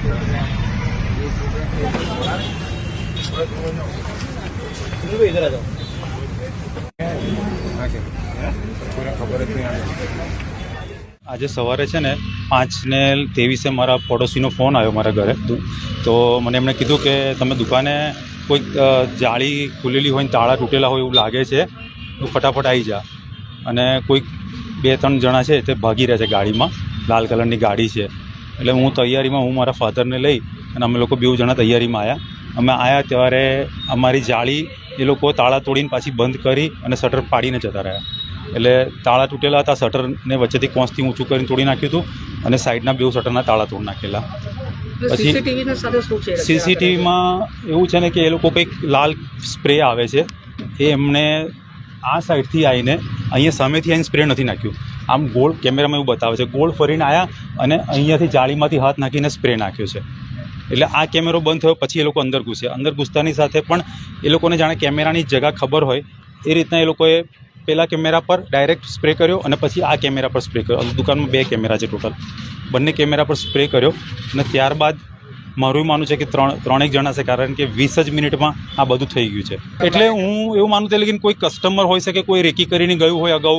આજે સવારે છે ને પાંચ ને ત્રેવીસે મારા પડોશીનો ફોન આવ્યો મારા ઘરે. તો મને એમણે કીધું કે તમે દુકાને કોઈક જાળી ખુલેલી હોય ને તાળા તૂટેલા હોય એવું લાગે છે, તું ફટાફટ આવી જા. અને કોઈક બે ત્રણ જણા છે તે ભાગી રહ્યા છે ગાડીમાં. લાલ કલરની ગાડી છે. એટલે હું તૈયારીમાં હું મારા ફાધરને લઈ અને અમે લોકો બેઉ જણા તૈયારીમાં આવ્યા અમે આવ્યા ત્યારે અમારી જાળી એ લોકો તાળા તોડીને પાછી બંધ કરી અને શટર પાડીને જતા રહ્યા. એટલે તાળા તૂટેલા હતા શટરને વચ્ચેથી કોંસથી ઊંચું કરીને તોડી નાખ્યું હતું અને સાઈડના બેઉ શટરના તાળા તોડી નાખેલા. પછી- સીસીટીવીમાં એવું છે ને કે એ લોકો કંઈક લાલ સ્પ્રે આવે છે. એ એમણે આ સાઈડથી આવીને અહીંયા સામેથી આવીને સ્પ્રે નથી નાખ્યું. આમ ગોળ કેમેરામાં એવું બતાવે છે. ગોળ ફરીને આવ્યા અને અહીંયાથી જાળીમાંથી હાથ નાખીને સ્પ્રે નાખ્યો છે. એટલે આ કેમેરો બંધ થયો, પછી એ લોકો અંદર ઘૂસ્યા. અંદર ઘૂસતાની સાથે પણ એ લોકોને જાણે કેમેરાની જગા ખબર હોય, એ રીતના એ લોકોએ પહેલાં કેમેરા પર ડાયરેક્ટ સ્પ્રે કર્યો અને પછી આ કેમેરા પર સ્પ્રે કર્યો. દુકાનમાં બે કેમેરા છે ટોટલ બંને કેમેરા પર સ્પ્રે કર્યો અને ત્યારબાદ મારું માનવું છે કે ત્રણ, ત્રણેક જણા છે, કારણ કે વીસ જ મિનિટમાં આ બધું થઈ ગયું છે. એટલે હું એવું માનું છું લેકિન કોઈ કસ્ટમર હોઈ શકે કોઈ રેકી કરીને ગયું હોય અગાઉ